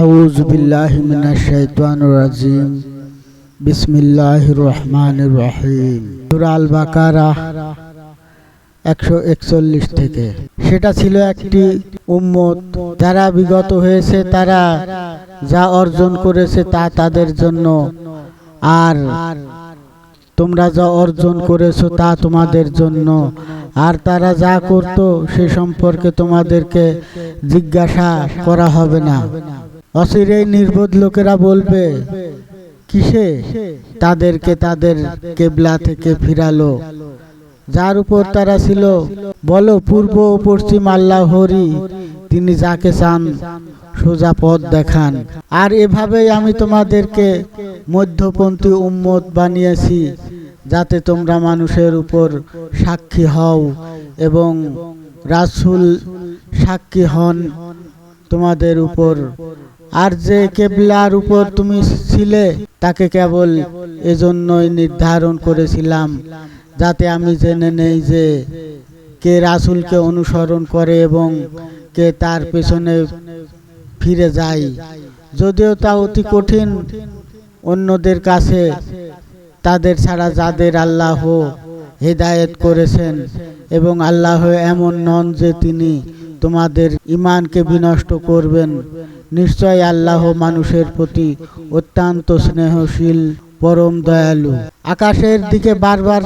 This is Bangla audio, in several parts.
আউজ বিল্লাহ من الشيطان الرجيم. بسم الله الرحمن الرحيم سورة البقرة 141 থেকে। সেটা ছিল একটি উম্মত, যারা বিগত হয়েছে তারা যা অর্জন করেছে তা তাদের জন্য। আর তোমরা যা অর্জন করেছ তা তোমাদের জন্য। আর তারা যা করত সে সম্পর্কে তোমাদেরকে জিজ্ঞাসা করা হবে না। অচিরেই নির্বোধ লোকেরা বলবে, কিসে? তাদেরকে তাদের কেবলা থেকে ফিরালো। যার উপর তারা ছিল, বলো পূর্ব ও পশ্চিম আল্লাহরই তিনি যাকে চান সোজা পথ দেখান। আর এভাবেই আমি তোমাদেরকে মধ্যপন্থী উম্মত বানিয়েছি, যাতে তোমরা মানুষের উপর সাক্ষী হও এবং রাসূল সাক্ষী হন তোমাদের উপর আর যে কেবলার উপর তুমি ছিলে তাকে কেবল এজন্যই নির্ধারণ করেছিলাম যাতে আমি জেনে নেই যে কে রাসুলকে অনুসরণ করে এবং কে তার পেছনে ফিরে যায়। যদিও তা অতি কঠিন অন্যদের কাছে তাদের ছাড়া যাদের আল্লাহ হেদায়েত করেছেন এবং আল্লাহ এমন নন যে তিনি তোমাদের ইমানকে বিনষ্ট করবেন। নিশ্চয় আল্লাহ মানুষের প্রতি অত্যন্ত স্নেহশীল, পরম দয়ালু। আকাশের দিকে বারবার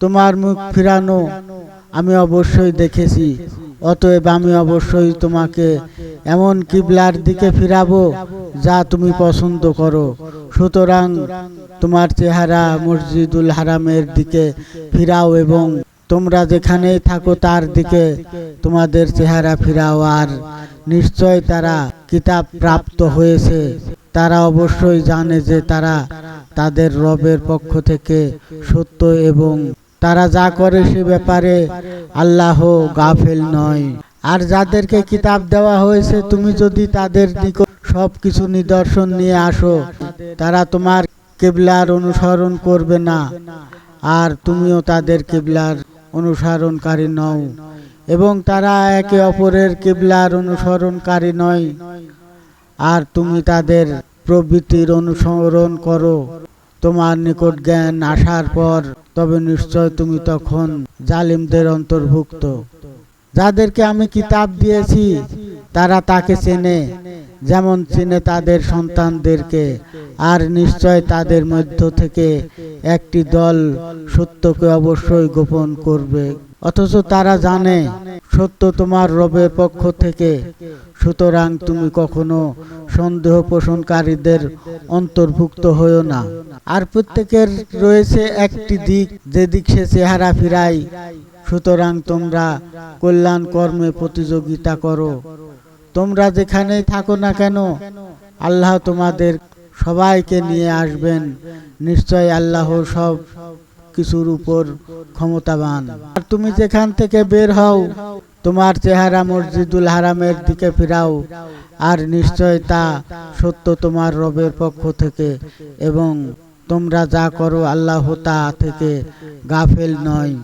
তোমার মুখ ফিরানো আমি অবশ্যই দেখেছি, অতএব আমি অবশ্যই তোমাকে এমন কিবলার দিকে ফিরাবো যা তুমি পছন্দ করো। সুতরাং তোমার চেহারা মসজিদুল হারামের দিকে ফিরাও এবং তোমরা যেখানেই থাকো তার দিকে তোমাদের চেহারা ফিরাও, আর নিশ্চয় তারা কিতাব প্রাপ্ত হয়েছে। তারা অবশ্যই জানে যে তারা তাদের রবের পক্ষ থেকে সত্য এবং তারা যা করে সে ব্যাপারে আল্লাহ গাফেল নয়। আর যাদেরকে কিতাব দেওয়া হয়েছে, তুমি যদি তাদের নিকট সব কিছু নিদর্শন নিয়ে আসো, তারা তোমার কেবলার অনুসরণ করবে না, আর তুমিও তাদের কেবলার অনুসরণকারী নও, এবং তারা একে অপরের কেবলার অনুসরণকারী নয়। আর তুমি তাদের প্রবৃত্তির অনুসরণ করো। তোমার নিকট জ্ঞান আসার পর তবে নিশ্চয় তুমি তখন জালিমদের অন্তর্ভুক্ত। যাদেরকে আমি কিতাব দিয়েছি, তারা তাকে চেনে, যেমন চেনে তাদের সন্তানদেরকে, আর নিশ্চয় তাদের মধ্য থেকে একটি দল সত্যকে অবশ্যই গোপন করবে। অথচ তারা জানে সত্য তোমার রবের পক্ষ থেকে। সুতরাং তুমি কখনো সন্দেহ পোষণকারীদের অন্তর্ভুক্ত হয়েও না। আর প্রত্যেকের রয়েছে একটি দিক, যে দিক সে চেহারা ফিরাই সুতরাং তোমরা কল্যাণ কর্মে প্রতিযোগিতা করো। তোমরা যেখানেই থাকো না কেন, আল্লাহ তোমাদের সবাইকে নিয়ে আসবেন। নিশ্চয় আল্লাহ সব কিছুর উপর ক্ষমতাবান। আর তুমি যেখান থেকে বের হও, তোমার চেহারা মসজিদুল হারামের দিকে ফিরাও, আর নিশ্চয় তা সত্য তোমার রবের পক্ষ থেকে, এবং তোমরা যা করো আল্লাহ তা থেকে গাফেল নয়।